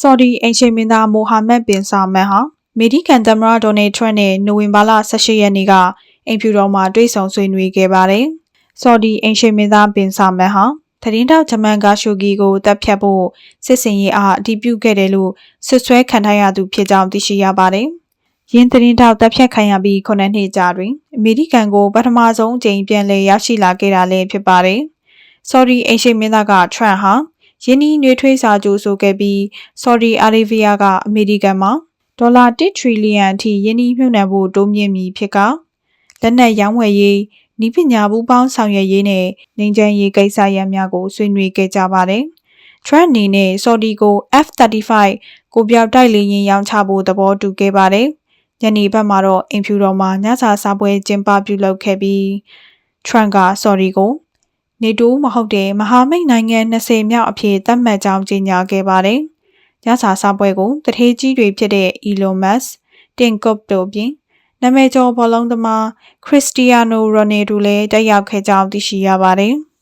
ဆော်ဒီအင်ရှင်မင်းသားမိုဟာမက်ဘင်ဆာမန်ဟာအမေရိကန်သမ္မတဒေါ်နယ်ထရန့်နဲ့နိုဝင်ဘာလ18ရက်နေ့ကအင်ဖြူတော်မှာတွေ့ဆုံဆွေးနွေးခဲ့ပါတယ်။ဆော်ဒီအင်ရှင်မင်းသားဘင်ဆာမန်ဟာသတင်းတောက်ဂျမန်ကာရှိုဂီကိုတပ်ဖြတ်ဖို့စစ်စင်ရေးအားအတည်ပြုခဲ့တယ်လို့ဆွဆွဲခံထားရသူဖြစ်ကြောင်းသိရှိရပါတယ်။ရင်းသတင်းတောက်တပ်ဖြတ်ခံရပြီးခုနှစ်နှစ်ကြာတွင်အမေရိကန်ကိုပထမဆုံးအကြိမ်ပြန်လည်ရရှိလာခဲ့တာလည်းဖြစ်ပါတယ်။ဆော်ဒီအင်ရှင်မင်းသားကထရန့်ဟာ ယင်းဤနှွေးထွေးစာကြိုးဆိုခဲ့ပြီးဆော်ဒီအာရေဗျကအမေရိကန်မှာဒေါ်လာ1ထရီလီယံအထိယင်းဤမြှုပ်နှံဖို့တိုးမြင့်မည်ဖြစ်ကလက်နက်ရောင်းဝယ်ရေးဤပညာဘူးပေါင်းဆောင်ရွက်ရေးနဲ့နိုင်ကျန်းရေးကိစ္စရပ်များကိုဆွေးနွေးခဲ့ကြပါတယ်။ Trump အနေနဲ့ဆော်ဒီကို F-35 ကိုပြောက်တိုက်လေယာဉ်ရောင်းချဖို့သဘောတူခဲ့ပါတယ်။ညနေဘက်မှာတော့အင်ဖြူတော်မှာညစာစားပွဲကျင်းပပြုလုပ်ခဲ့ပြီး Trump ကဆော်ဒီကို နေတိုးမဟုတ်တဲ့မဟာမိတ်နိုင်ငံ20မြောက်အဖြစ်သတ်မှတ်ကြောင်းကြေညာခဲ့ပါတယ်။ညစာစားပွဲကိုတထေးကြီးတွေဖြစ်တဲ့ Elon Musk, Tim Cook တို့အပြင်နာမည်ကျော်ဘောလုံးသမားခရစ္စတီယာနိုရိုနယ်ဒိုလည်းတက်ရောက်ခဲ့ကြောင်းသိရှိရပါတယ်။